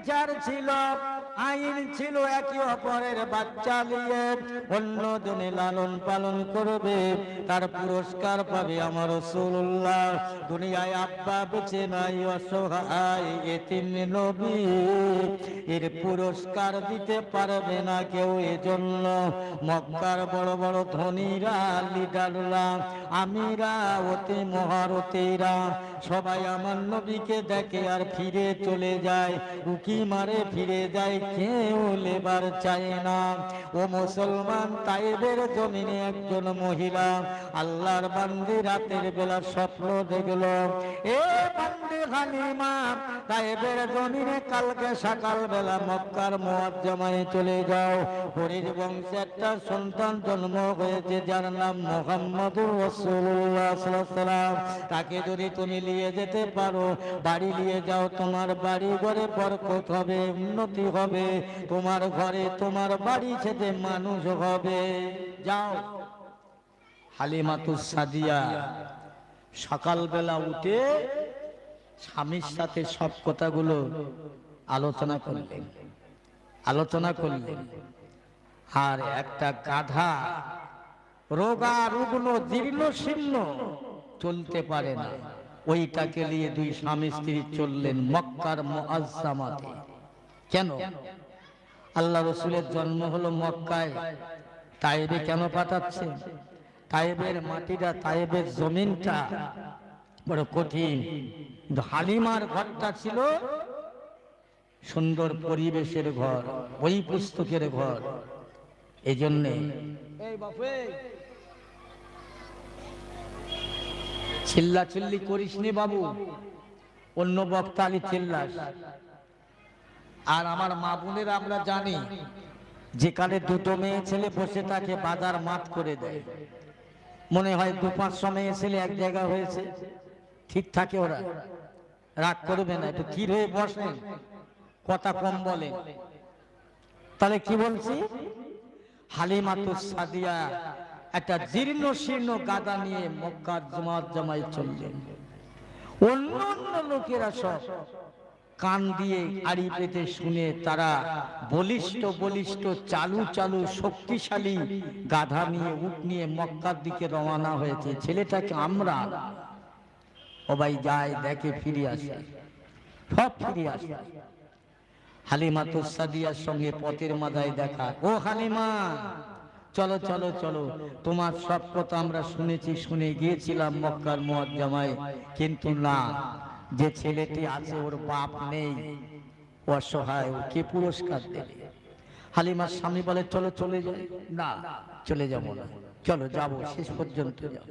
বিচার ছিল। আইন ছিল একে অপরের বাচ্চা নিয়ে। অন্য জনে লালন পালন করবে, তার পুরস্কার পাবে আমার রসুল্লাহ। দুনিয়ায় আব্বা বেছে নাই, অসহায় এতিম নবী। এর পুরস্কার দিতে পারবে না কেউ এজন্য। মক্কার বড় বড় ধনীরা, লিডাররা, আমিরা, অতি মহারথীরা, সবাই আমার নবীকে দেখে আর ফিরে চলে যায়। উকি মারে ফিরে যায় কেউ লেবার চায় না। ও মুসলমান তাইবের জমিনে একজন মহিলা। আল্লাহর বান্দি রাতের বেলা স্বপ্ন দেখল। এ বান্দি হালিমা তাইবের জমিনে কালকে সকাল বেলা মক্কার মুয়াজ্জমায় চলে যাও। হরির বংশে একটা সন্তান জন্ম হয়েছে, যার নাম আলাইহি ওয়াসাল্লাম। তাকে যদি তুমি নিয়ে যেতে পারো, বাড়ি নিয়ে যাও, তোমার বাড়ি ঘরে বরকত হবে, উন্নতি হবে। তোমার ঘরে তোমার বাড়ি ছেড়ে মানুষ হবে। যাও। হালিমাতুস সাদিয়া, সকালবেলা উঠে স্বামীর সাথে সব কথাগুলো আলোচনা করলেন। আলোচনা করলেন। আর একটা গাধা, রোগা, রুগ্ন, জীর্ণ, শীর্ণ চলতে পারে না। ওইটাকে নিয়ে দুই স্বামী স্ত্রী চললেন মক্কার মুআজ্জামাতে। কেন? আল্লাহ রসুলের জন্ম হলো মক্কায়। তাইবে কেন পাঠাচ্ছে? তাইবের মাটিটা তাইবের জমিনটা বড় কঠিন। হালিমার ঘরটা ছিল সুন্দর পরিবেশের ঘর ওই পুস্তকের ঘর। এই জন্যে চিল্লা চিল্লি করিস নি বাবু। অন্য বক্তালি চিল্লাস। আর আমার মা বোনের আমরা জানি যে যেখানে দুটো মেয়ে ছেলে বসে থাকে, বাজার মাত করে দেয়। মনে হয় দু পাঁচশো মেয়ে ছেলে এক জায়গা হয়েছে। ঠিক থাকে ওরা। রাগ করবে না, একটু কি হয়ে বসেন কথা কম বলে। তাহলে কি বলছি? হালিমাতু সাদিয়া, একটা জীর্ণ শীর্ণ গাদা নিয়ে মক্কার জমাত জমাই চললেন। অন্য অন্য লোকেরা সব কান দিয়ে আড়ি পেতে শুনে তারা বলিষ্ঠ বলিষ্ঠ, চালু চালু, শক্তিশালী গাধা নিয়ে, উট নিয়ে মক্কার দিকে রওনা হয়েছে। ছেলেটাকে আমরা সবাই যায়, দেখে ফিরে আসে। সব ফিরে আসে। হালিমা তো সাদিয়ার সঙ্গে পথের মাথায় দেখা। ও হালিমা, চলো চলো চলো। তোমার সব কথা আমরা শুনেছি, শুনে গিয়েছিলাম মক্কার মুয়াজ্জামায়। কিন্তু না যে ছেলেটি আছে, ওর বাপ নেই। অসহায় ও কে পুরস্কার দেবে। হালিমার স্বামী বলে, চলো, চলে যাই। না, চলে যাব না। চলো, যাব, শেষ পর্যন্ত যাব।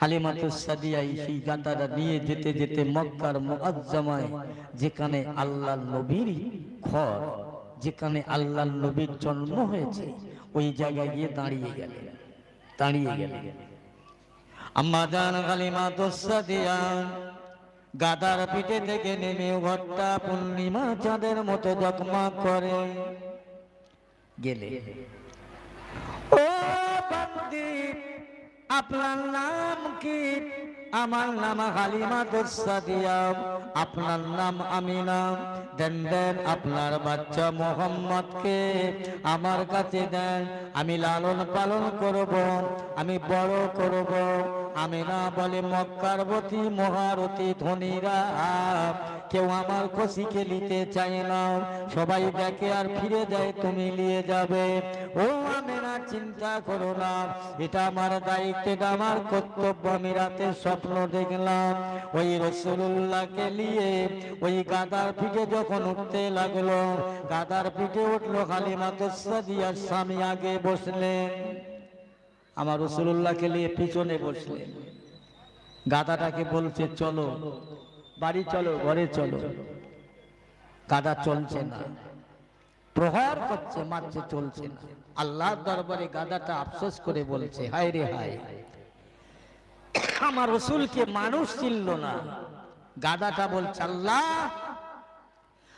হালিমাতুস সাদিয়া সেই গাতাটা নিয়ে যেতে যেতে মক্কার মুআজ্জামায়, যেখানে আল্লাহর নবীর ঘর, যেখানে আল্লাহর নবীর জন্ম হয়েছে, ওই জায়গায় গিয়ে দাঁড়িয়ে গেলেন। দাঁড়িয়ে গেলেন। আম্মা জান হালিমাতুস সাদিয়া গাদার পিঠে থেকে নেমে ঘরটা পূর্ণিমা চাঁদের মতো জকমা করে। গেলে। ও বান্দি, আপনার নাম কি? আমার নাম হালিমা দোসাদিয়া আপনার নাম আমিনা। দেন দেন, আপনার বাচ্চা মোহাম্মদকে আমার কাছে দেন। আমি লালন পালন করব, আমি বড় করব। আমিনা বলে মক্কারবতী মহারতী ধনীরা, কেউ আমার খুশিকে নিতে চায় না। সবাই দেখে আর ফিরে যায়, তুমি নিয়ে যাবে। ও আমিনা, চিন্তা করো না। এটা আমার দায়িত্ব, এটা আমার কর্তব্য। আমি রাতে স্বপ্ন দেখলাম। ওই রসুল্লাহকে নিয়ে ওই গাদার পিঠে যখন উঠতে লাগল, গাদার পিঠে উঠল হালিমা তোসাদিয়ার স্বামী আগে বসলেন। আমার রসুল্লাহকে নিয়ে পিছনে বসলেন। গাদাটাকে বলছে, চলো, বাড়ি চলো, ঘরে চলো। গাদা চলছে না। প্রহার করছে, মারছে, চলছে না। আল্লাহর দরবারে গাদাটা আফসোস করে বলছে, হায় রে হায়। আমার রসুলকে মানুষ চিনল না। গাদাটা বলছে, আল্লাহ,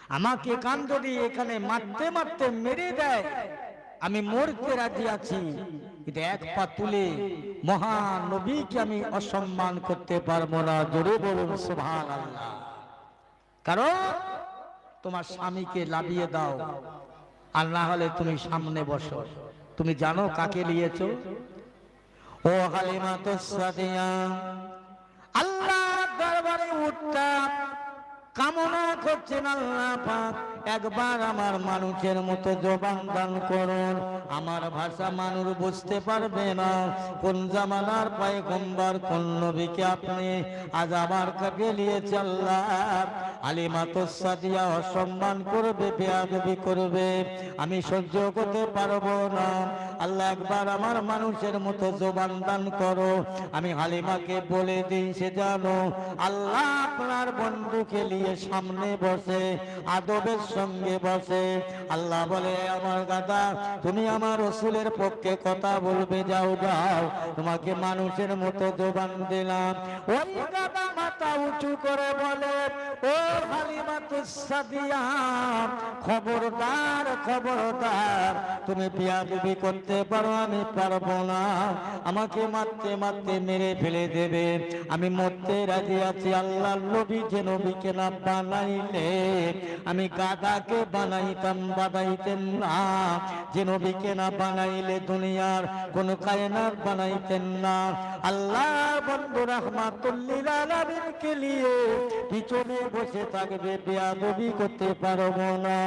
আমাকে কান যদি এখানে মারতে মারতে মেরে দেয়। আমি মরতে রাজি আছি। কিন্তু এক পা তুলে মহানবীকে আমি অসম্মান করতে পারব না। জোরে বলুন সুভান আল্লাহ কারণ তোমার স্বামীকে লাভিয়ে দাও। আর না হলে তুমি সামনে বসো। তুমি জানো কাকে নিয়েছো? ও হালিমা তো আল্লাহ দরবারে উঠতাম কামনা করছেন আল্লাহ পাক। একবার আমার মানুষের মতো জবান দান করুন। আমার ভাষা মানুষ বুঝতে পারবে না। কোন জামানার পায়ে গম্বার কোন নবীকে আপনি আজ আমার কাছে নিয়েছে আল্লাহ। আলিমা তো সাদিয়া অসম্মান করবে, বেয়াদবি করবে। আমি সহ্য করতে পারব না। আল্লাহ একবার আমার মানুষের মতো জবান দান করো। আমি হালিমাকে বলে দিই, সে জানো, আল্লাহ আপনার বন্ধুকে নিয়ে সামনে বসে আদবের সঙ্গে বসে। আল্লাহ বলে, আমার দাদা, তুমি আমার রসুলের পক্ষে কথা বলবে, যাও যাও। তোমাকে মানুষের মতো জোবান দিলাম। ওই গাদা মাথা উঁচু করে বলে, ও হালিমা তুসাদিয়া খবরদার খবরদার, তুমি বিয়াদবি করতে পারো, আমি পারব না। আমাকে মারতে মারতে মেরে ফেলে দেবে। আমি মরতে রাজি আছি, আল্লাহ নবীকে নবীকে না বানাইলে, আমি গাদাকে বানাইতাম, বানাইতেন না। যে নবীকে না বানাইলে দুনিয়ার কোন কায়নার বানাইতেন না। আল্লাহ বন্ধু রহমাতুল্লিল আলামিনকে নিয়ে পিছনে বসে থাকবে, বেয়াদবি করতে পারব না।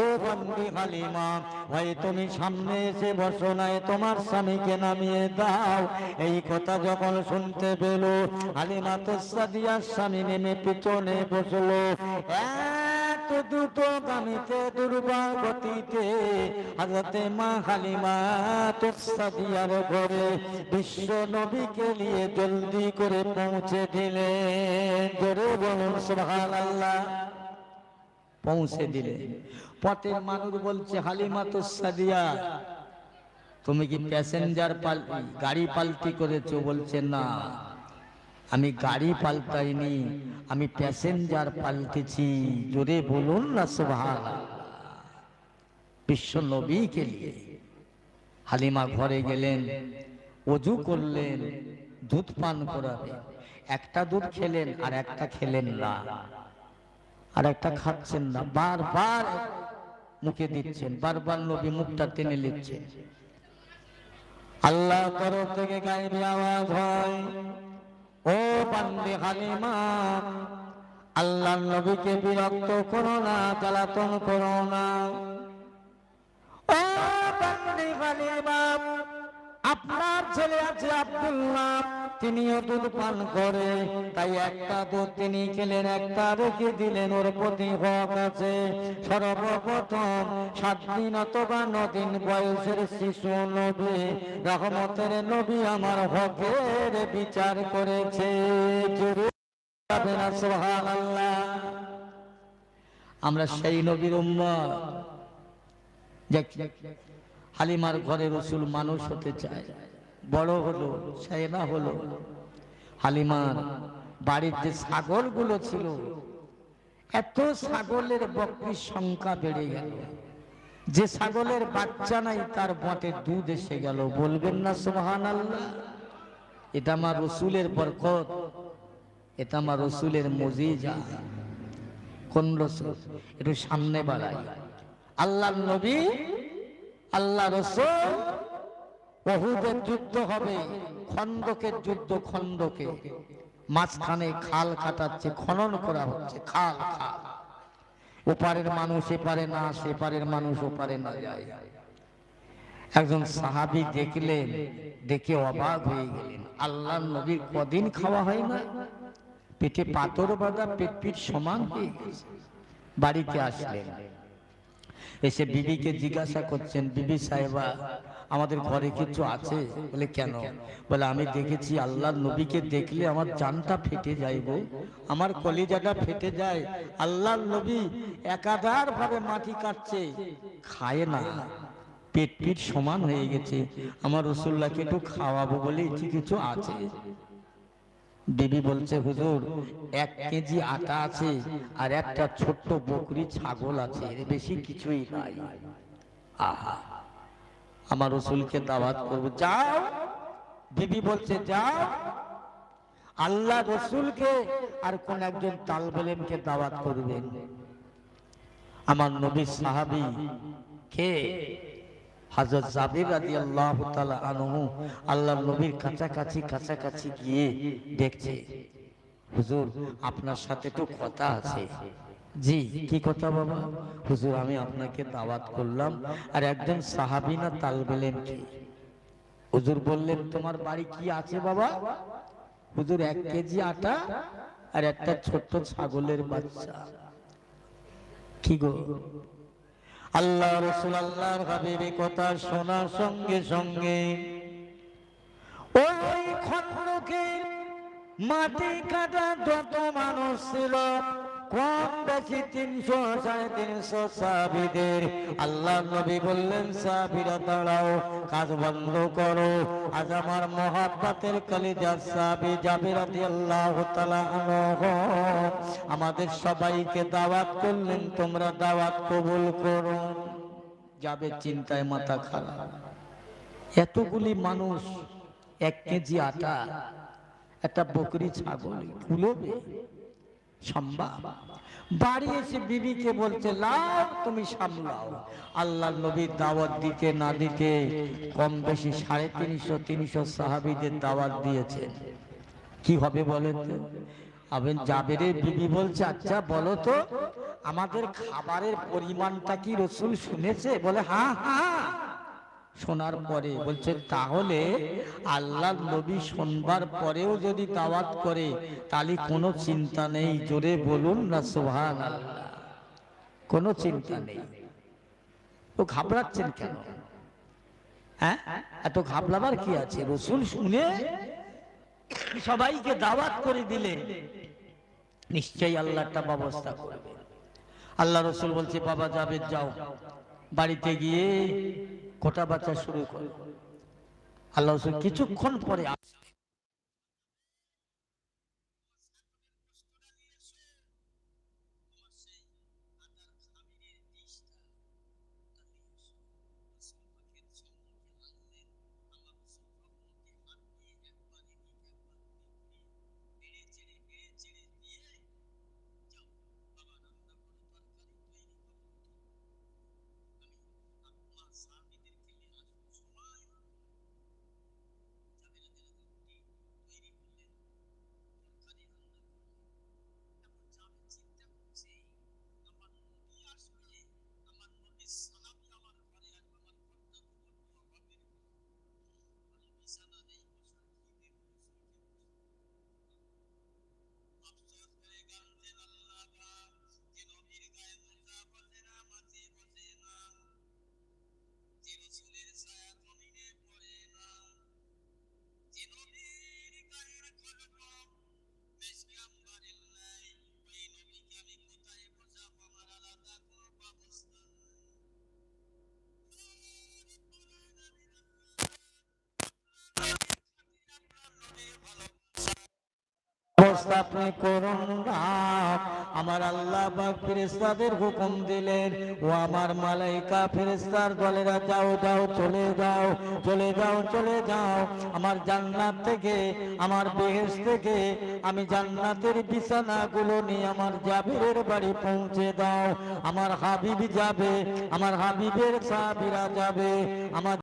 ও বন্দি হালিমা ভাই তুমি সামনে এসে বসো নাই তোমার স্বামীকে নামিয়ে দাও। এই কথা যখন শুনতে পেল, হালিমা তো সাদিয়ার স্বামী নেমে পিছনে বসল। এত দ্রুত গামিতে দুর্বা গতিতে মা হালিমা ঘরে বিশ্ব নবীকে নিয়ে জলদি করে পৌঁছে জোরে বলুন পৌঁছে দিলে পথের মানুষ বলছে, হালিমা সাদিয়া তুমি কি প্যাসেঞ্জার গাড়ি পাল্টি করেছ? বলছে, না। আমি গাড়ি পাল্টাইনি, আমি প্যাসেঞ্জার পাল্টেছি। জোরে বলুন না সুবহান বিশ্ব নবীকে নিয়ে হালিমা ঘরে গেলেন, অজু করলেন, দুধ পান করাবে। একটা দুধ খেলেন, আর একটা খেলেন না। আর একটা খাচ্ছেন না। বারবার মুখে দিচ্ছেন, বারবার নবী মুখটা টেনে নিচ্ছেন। আল্লাহ তরফ থেকে গাইবে আওয়াজ হয়। ও বান্দি হালিমা আল্লাহ নবীকে বিরক্ত করো না জ্বালাতন করো না। ও বান্দি হালিমা আপনার ছেলে আছে আব্দুল্লাহ, তিনিও দুধ পান করে। তাই একটা দুধ তিনি খেলেন, একটা রেখে দিলেন, ওর প্রতি হক আছে। সর্বপ্রথম সাত দিন অথবা নদিন বয়সের শিশু নবী, রহমতের নবী আমার হকের বিচার করেছে। আমরা সেই নবীর উম্মত। যে হালিমার ঘরে রসুল মানুষ হতে চায়। বড় হলো সাইনা হলো। হালিমার বাড়ির যে ছাগলগুলো ছিল, এত ছাগলের বকরির সংখ্যা বেড়ে গেল। যে ছাগলের বাচ্চা নাই, তার বটে দুধ এসে গেল। বলবেন না সোহান আল্লাহ এটা আমার রসুলের বরকত। এটা আমার রসুলের মজিজা। কোন রসুল? একটু সামনে বাড়াই। আল্লাহ নবী আল্লাহ রসুল বহুদের যুদ্ধ হবে খন্দকের যুদ্ধ খন্দকে। মাঝখানে খাল কাটাচ্ছে, খনন করা হচ্ছে, খাল খাল। ওপারের মানুষ এপারে না সেপারের মানুষ ওপারে না যায়। একজন সাহাবি দেখলেন, দেখে অবাক হয়ে গেলেন। আল্লাহ নবীর কদিন খাওয়া হয় না? পেটে পাথর বাঁধা পেট পিট সমান হয়ে গেছে। বাড়িতে আসলেন। এসে বিবিকে জিজ্ঞাসা করছেন, বিবি সাহেবা, আমাদের ঘরে কিছু আছে? বলে, কেন? বলে, আমি দেখেছি আল্লাহর নবীকে দেখলে আমার জানটা ফেটে যাইব আমার কলিজাটা ফেটে যায়। আল্লাহর নবী একাধার ভাবে মাটি কাটছে, খায় না। পেট পিট সমান হয়ে গেছে। আমার রসুল্লাহকে একটু খাওয়াবো বলে কিছু আছে। বিবি বলছে, হুজুর, এক কেজি আটা আছে আর একটা ছোট্ট বকরি ছাগল আছে, এর বেশি কিছুই নাই। আহা, আমার রসুলকে দাওয়াত করব। যাও বিবি বলছে, যাও। আল্লাহ রসুলকে আর কোন একজন তালবেলেমকে দাওয়াত করবেন। আমার নবী সাহাবি কে? হাজরত জাবির রাদিয়াল্লাহু তাআলা আনহু আল্লাহ নবীর কাছাকাছি কাছাকাছি গিয়ে দেখছে, হুজুর, আপনার সাথে তো কথা আছে। জি, কি কথা বাবা? হুজুর, আমি আপনাকে দাওয়াত করলাম আর একজন সাহাবী না তাল বেলেন কি? হুজুর বললেন, তোমার বাড়ি কি আছে বাবা? হুজুর, এক কেজি আটা আর একটা ছোট্ট ছাগলের বাচ্চা। কি গো? আল্লাহ রসুল আল্লাহর হাবিবি কথা শোনার সঙ্গে সঙ্গে ওই খন্ডকে মাটি কাটা যত মানুষ ছিল কম বেশি তিনশো সাড়ে তিনশো সাবিদের আল্লাহ নবী বললেন সাবিরা দাঁড়াও, কাজ বন্ধ করো। আজ আমার মহাব্বাতের কলিজার সাবি যাবে রাতি আল্লাহ আমাদের সবাইকে দাওয়াত করলেন, তোমরা দাওয়াত কবুল করো। যাবে চিন্তায় মাথা খারাপ। এতগুলি মানুষ, এক কেজি আটা, একটা বকরি ছাগল কুলোবে সম্ভব। বাড়ি এসে বিবিকে বলছে লাও তুমি সামলাও। আল্লাহ নবীর দাওয়াত দিতে না দিতে কম বেশি সাড়ে তিনশো তিনশো সাহাবিদের দাওয়াত দিয়েছে। কি হবে বলেন তো? আবেন জাবেরের বিবি বলছে আচ্ছা বলো তো, আমাদের খাবারের পরিমাণটা কি রসুল শুনেছে? বলে হ্যাঁ হ্যাঁ। শোনার পরে বলছে, তাহলে আল্লাহ নবী শোনবার পরেও যদি দাওয়াত করে, তাহলে কোনো চিন্তা নেই। জোরে বলুন না সোহান কোনো চিন্তা নেই। তো ঘাবড়াচ্ছেন কেন? হ্যাঁ? এত ঘাবড়াবার কি আছে? রসুল শুনে সবাইকে দাওয়াত করে দিলে নিশ্চয়ই আল্লাহ একটা ব্যবস্থা করবে। আল্লাহ রসুল বলছে, বাবা যাবে, যাও। বাড়িতে গিয়ে কোটা বাচ্চা শুরু করে। আল্লাহ কিছুক্ষণ পরে আপনি করুন আমার আল্লাহ হুকুম দিলেন, ও আমার মালাইকা দলেরা যাও যাও, চলে যাও চলে যাও চলে যাও। আমার জান্নাত থেকে, আমার বেহেশ থেকে, আমি জান্নাতের বিছানাগুলো নিয়ে আমার জাবিরের বাড়ি পৌঁছে দাও। আমার হাবিব যাবে, আমার হাবিবের সাহাবীরা যাবে, আমার